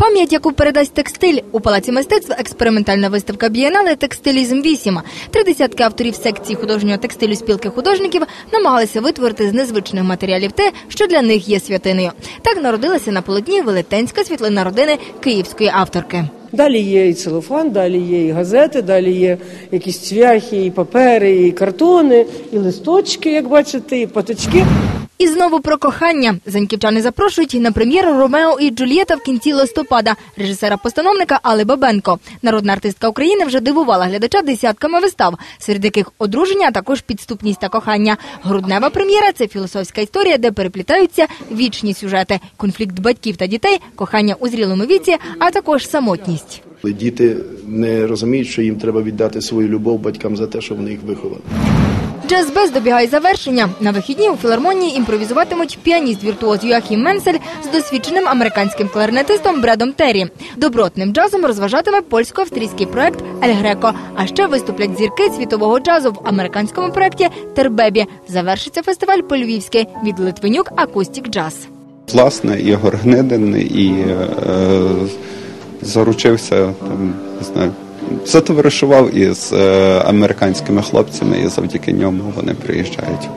пам'ять, яку передасть текстиль у палаці мистецтв, експериментальна виставка Бієнале Текстилізм 8 Три десятки авторів секції художнього текстилю спілки художників намагалися витворити з незвичних матеріалів те, що для них є святиною. Так народилася на полотні велетенська світлина родини київської авторки. Далі є і целофан, далі є і газети, далі є якісь цвяхи, і папери, і картони, і листочки, як бачите, і паточки. І знову про кохання. Заньківчани запрошують на прем'єру Ромео і Джульєта в кінці листопада режисера-постановника Али Бабенко. Народна артистка України вже дивувала глядача десятками вистав, серед яких одруження, а також підступність та кохання. Груднева прем'єра це філософська історія, де переплітаються вічні сюжети: конфлікт батьків та дітей, кохання у зрілому віці, а також самотність. Діти не розуміють, що їм треба віддати свою любов батькам за те, що вони їх виховали. Джаз без добігає завершення. На вихідні у філармонії імпровізуватимуть піаніст-віртуоз Юахім Менсель з досвідченим американським кларнетистом Бредом Террі. Добротним джазом розважатиме польсько-австрійський проект Ель Греко. А ще виступлять зірки світового джазу в американському проекті Тербебі. Завершиться фестиваль по-львівськи від Литвинюк Акустік Джаз. Власне, Ігор Гнидин і е, заручився там, не знаю, затоваришував із е, американськими хлопцями, і завдяки ньому вони приїжджають.